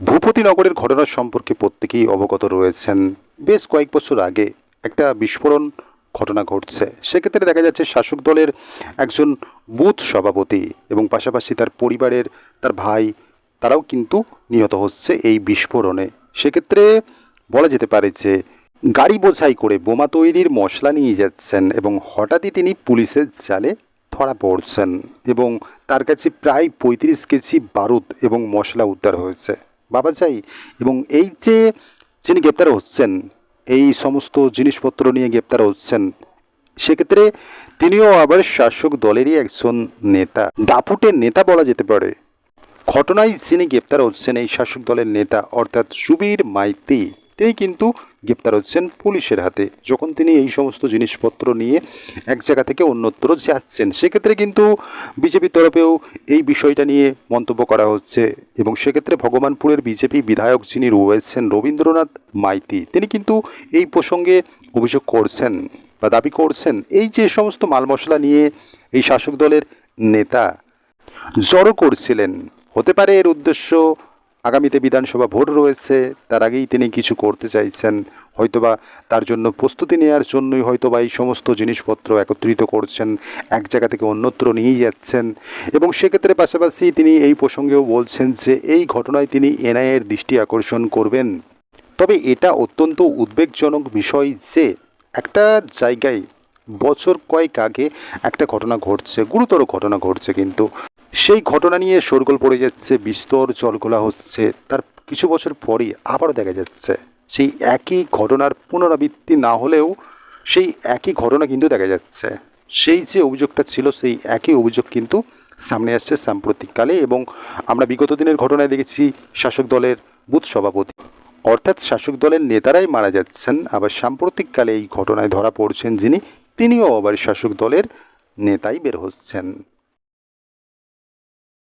ভূপতিনগরের ঘটনা সম্পর্কে প্রত্যেকেই অবগত রয়েছেন। বেশ কয়েক বছর আগে একটা বিস্ফোরণ ঘটনা ঘটছে। সেক্ষেত্রে দেখা যাচ্ছে শাসক দলের একজন বুথ সভাপতি এবং পাশাপাশি তার পরিবারের তার ভাই, তারাও কিন্তু নিহত হচ্ছে এই বিস্ফোরণে। সেক্ষেত্রে বলা যেতে পারে যে গাড়ি বোঝাই করে বোমা তৈরির মশলা নিয়ে যাচ্ছেন এবং হঠাৎই তিনি পুলিশের জালে ধরা পড়ছেন এবং তার কাছে প্রায় পঁয়ত্রিশ কেজি বারুদ এবং মশলা উদ্ধার হয়েছে। বাবা চাই এবং এই যে যিনি গ্রেপ্তার হচ্ছেন, এই সমস্ত জিনিসপত্র নিয়ে গ্রেপ্তার হচ্ছেন, সেক্ষেত্রে তিনিও আবার শাসক দলেরই একজন নেতা। দাপুটের নেতা বলা যেতে পারে। ঘটনায় যিনি গ্রেপ্তার হচ্ছেন, এই শাসক দলের নেতা, অর্থাৎ সুবীর মাইতি। তিনি কিন্তু গ্রেপ্তার হচ্ছেন পুলিশের হাতে। যখন তিনি এই সমস্ত জিনিসপত্র নিয়ে এক জায়গা থেকে অন্যত্র যাচ্ছেন, সেক্ষেত্রে কিন্তু বিজেপির তরফেও এই বিষয়টা নিয়ে মন্তব্য করা হচ্ছে এবং সেক্ষেত্রে ভগবানপুরের বিজেপি বিধায়ক যিনি রয়েছেন রবীন্দ্রনাথ মাইতি, তিনি কিন্তু এই প্রসঙ্গে অভিযোগ করছেন বা দাবি করছেন, এই যে সমস্ত মাল মশলা নিয়ে এই শাসক দলের নেতা জড়ো করছিলেন, হতে পারে এর উদ্দেশ্য আগামীতে বিধানসভা ভোট রয়েছে, তার আগেই তিনি কিছু করতে চাইছেন। হয়তোবা তার জন্য প্রস্তুতি নেওয়ার জন্যই হয়তোবা এই সমস্ত জিনিসপত্র একত্রিত করছেন, এক জায়গা থেকে অন্যত্র নিয়ে যাচ্ছেন। এবং সেক্ষেত্রে পাশাপাশি তিনি এই প্রসঙ্গেও বলছেন যে, এই ঘটনায় তিনি এনআইএর দৃষ্টি আকর্ষণ করবেন। তবে এটা অত্যন্ত উদ্বেগজনক বিষয় যে, একটা জায়গায় বছর কয়েক আগে একটা ঘটনা ঘটছে, গুরুতর ঘটনা ঘটছে কিন্তু। সেই ঘটনা নিয়ে শোরগোল পড়ে যাচ্ছে, বিস্তর জলগোলা হচ্ছে। তার কিছু বছর পরই আবারও দেখা যাচ্ছে। সেই একই ঘটনার পুনরাবৃত্তি না হলেও সেই একই ঘটনা কিন্তু দেখা যাচ্ছে। সেই যে অভিযোগটা ছিল, সেই একই অভিযোগ কিন্তু সামনে আসছে সাম্প্রতিককালে এবং আমরা বিগত দিনের ঘটনায় দেখেছি শাসক দলের বুথ সভাপতি। অর্থাৎ শাসক দলের নেতারাই মারা যাচ্ছেন। আবার সাম্প্রতিককালে এই ঘটনায় ধরা পড়ছেন যিনি, তিনিও আবার শাসক দলের নেতাই বের হচ্ছেন।